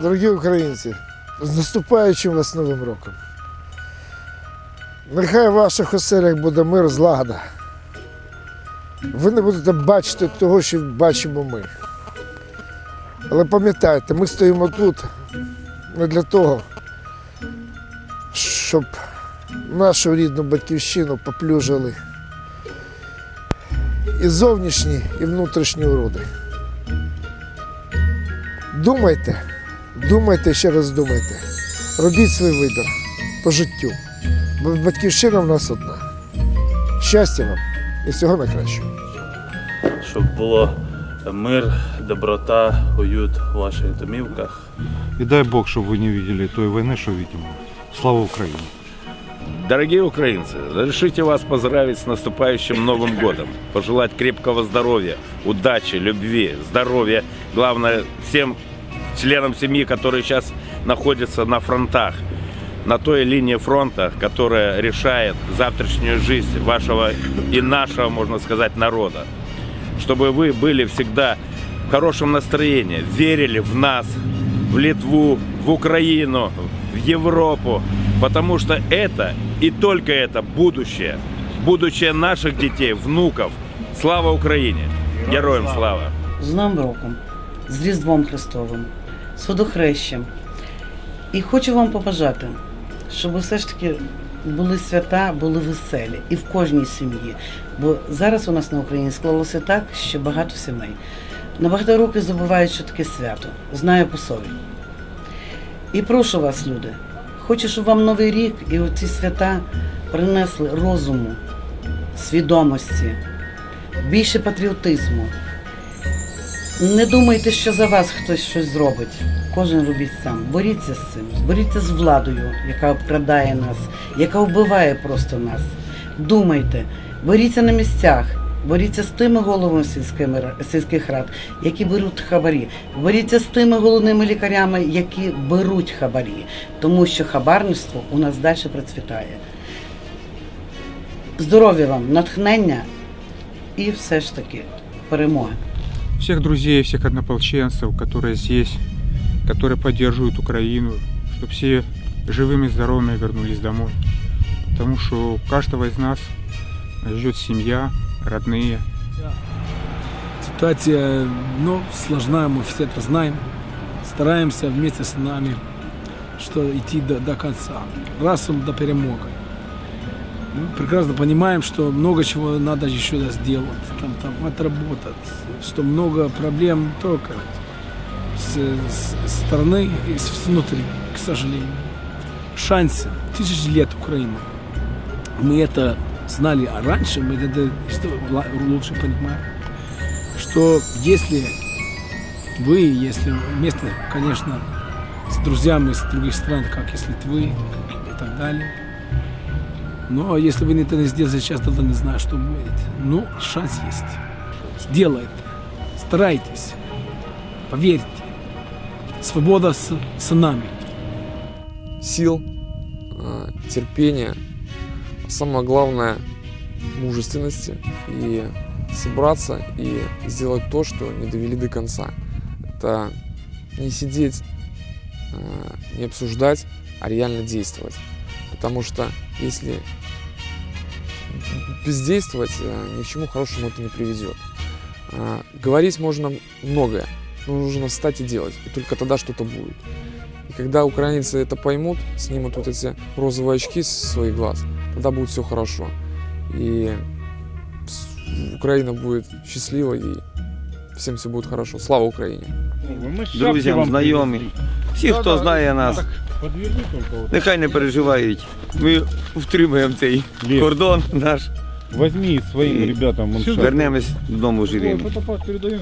Дорогі українці, з наступаючим вас Новим роком. Нехай в ваших оселях буде мир, злагода. Ви не будете бачити того, що бачимо ми. Але пам'ятайте, ми стоїмо тут не для того, щоб нашу рідну батьківщину поплюжили і зовнішні, і внутрішні уроди. Думайте, думайте ще раз думайте. Робіть свій вибір по життю. Бо батьківщина в нас одна. Щастя вам і всього найкращого. щоб було мир, доброта, уют у ваших домівках. И дай Бог, чтобы вы не видели той войны, что видим. Слава Украине! Дорогие украинцы, разрешите вас поздравить с наступающим Новым годом, пожелать крепкого здоровья, удачи, любви, здоровья, главное всем Членам семьи, которые сейчас находятся на фронтах, на той линии фронта, которая решает завтрашнюю жизнь вашего и нашего, можно сказать, народа. Чтобы вы были всегда в хорошем настроении, верили в нас, в Литву, в Украину, в Европу, потому что это и только это будущее, будущее наших детей, внуков. Слава Украине! Героям слава! з Новим роком, з Різдвом Христовим, з. І хочу вам побажати, щоб все ж таки були свята, були веселі і в кожній сім'ї. Бо зараз у нас на Україні склалося так, що багато сімей. На багато років забувають, що таке свято. Знаю по собі. І прошу вас, люди, хочу, щоб вам новий рік і оці свята принесли розуму, свідомості, більше патріотизму. Не думайте, що за вас хтось щось зробить. Кожен робіть сам. Боріться з цим, боріться з владою, яка обкрадає нас, яка вбиває просто нас. Думайте, боріться на місцях, боріться з тими головами сільських рад, які беруть хабарі. Боріться з тими головними лікарями, які беруть хабарі, тому що хабарництво у нас далі процвітає. Здоров'я вам, натхнення і все ж таки перемоги. Всех друзей, всех однополченцев, которые здесь, которые поддерживают Украину, чтобы все живыми и здоровыми вернулись домой. Потому что у каждого из нас ждет семья, родные. Ситуация, ну, сложна, мы все это знаем. Стараемся вместе с нами, что идти до, до конца. Разум до перемоги. Мы прекрасно понимаем, что много чего надо еще сделать, там, там отработать, что много проблем только с, с стороны и с внутри, к сожалению. Шансы, тысячи лет Украины. Мы это знали а раньше, мы это лучше понимаем что если вы, если вместе, конечно, с друзьями из других стран, как из Литвы и так далее, но если вы это не сделаете сейчас, тогда не знаю, что будет. Ну, шанс есть. Сделайте. Старайтесь. Поверьте. Свобода с, с нами. сил, э, терпения, а самое главное мужественности и собраться и сделать то, что не довели до конца. Это не сидеть, э, не обсуждать, а реально действовать. Потому что если бездействовать, э, ни к чему хорошему это не приведет. Э, Говорить можно многое, но нужно встать и делать. И только тогда что-то будет. И когда украинцы это поймут, снимут вот эти розовые очки с своих глаз, тогда будет все хорошо. И Украина будет счастливой и всем все будет хорошо. Слава Украине! друзям, знайомим. Всі, хто знає нас, нехай не переживають. Ми втримаємо цей кордон наш. Возьми своїм ребятам Вернемось додому живими. передаем